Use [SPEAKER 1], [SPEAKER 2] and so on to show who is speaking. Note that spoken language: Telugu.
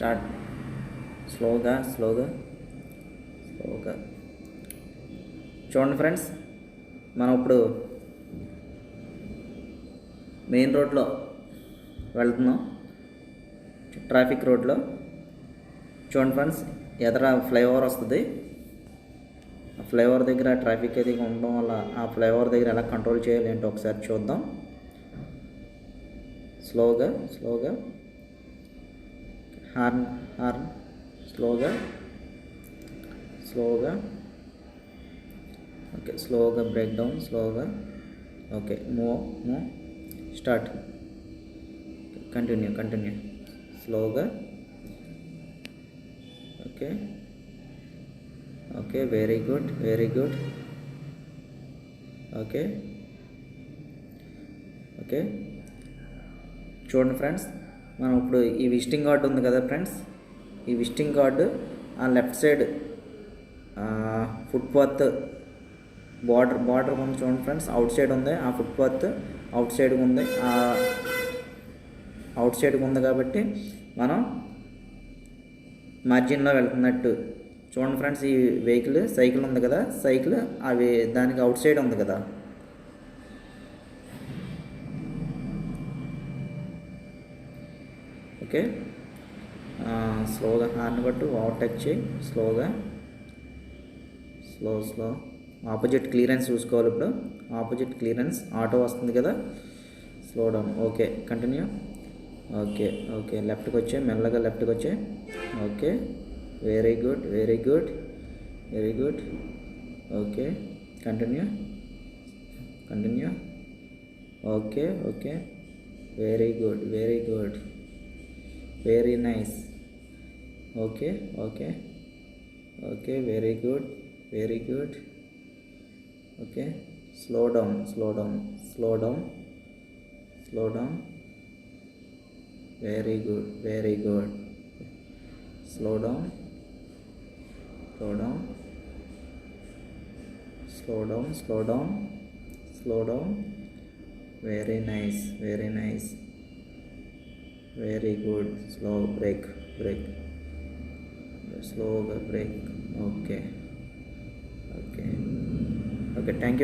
[SPEAKER 1] స్టార్ట్. స్లోగా స్లోగా స్లోగా. చూడండి ఫ్రెండ్స్ మనం ఇప్పుడు మెయిన్ రోడ్లో వెళ్తున్నాం. ట్రాఫిక్ రోడ్లో. చూడండి ఫ్రెండ్స్ ఎదర ఫ్లైఓవర్ వస్తుంది. ఆ ఫ్లైఓవర్ దగ్గర ట్రాఫిక్ అది ఉండడం వల్ల ఆ ఫ్లైఓవర్ దగ్గర ఎలా కంట్రోల్ చేయాలి ఏంటో ఒకసారి చూద్దాం. స్లోగా స్లోగా. హార్న్ హార్న్ స్లోగా స్లోగా ఓకే స్లోగా బ్రేక్ డౌన్ స్లోగా okay move move start. Continue continue. స్లోగా okay okay very good very good okay okay. చూడండి ఫ్రెండ్స్ మనం ఇప్పుడు ఈ విజిటింగ్ కార్డు ఉంది కదా ఫ్రెండ్స్ ఈ విజిటింగ్ కార్డు ఆ left side footpath border border ఉంది చూడండి ఫ్రెండ్స్ అవుట్ సైడ్ ఉంది ఆ ఫుట్పాత్ అవుట్ సైడ్ ఉంది ఆ అవుట్ సైడ్ ఉంది కాబట్టి మనం మార్జిన్లో వెళ్తున్నట్టు. చూడండి ఫ్రెండ్స్ ఈ వెహికల్ సైకిల్ ఉంది కదా సైకిల్ అవి దానికి అవుట్ సైడ్ ఉంది కదా. ఓకే. స్లోగా హార్న్ కొట్టు ఓవర్టేక్ చేయి స్లోగా. Slow slow. ఆపోజిట్ క్లియరెన్స్ చూసుకోవాలి ఇప్పుడు. ఆపోజిట్ క్లియరెన్స్ ఆటో వస్తుంది కదా. Slow down. Okay continue. Okay okay. లెఫ్ట్కి వచ్చే మెల్లగా లెఫ్ట్కి వచ్చే okay. Very good very good very good. Okay continue. Continue. Okay okay. Very good very good. very nice. Okay okay. Okay very good very good. Okay slow down slow down slow down slow down. Very good very good. Slow down slow down. Slow down slow down slow down. Very nice very nice very good. Slow break break. Slow break. Okay. Okay. Okay thank you.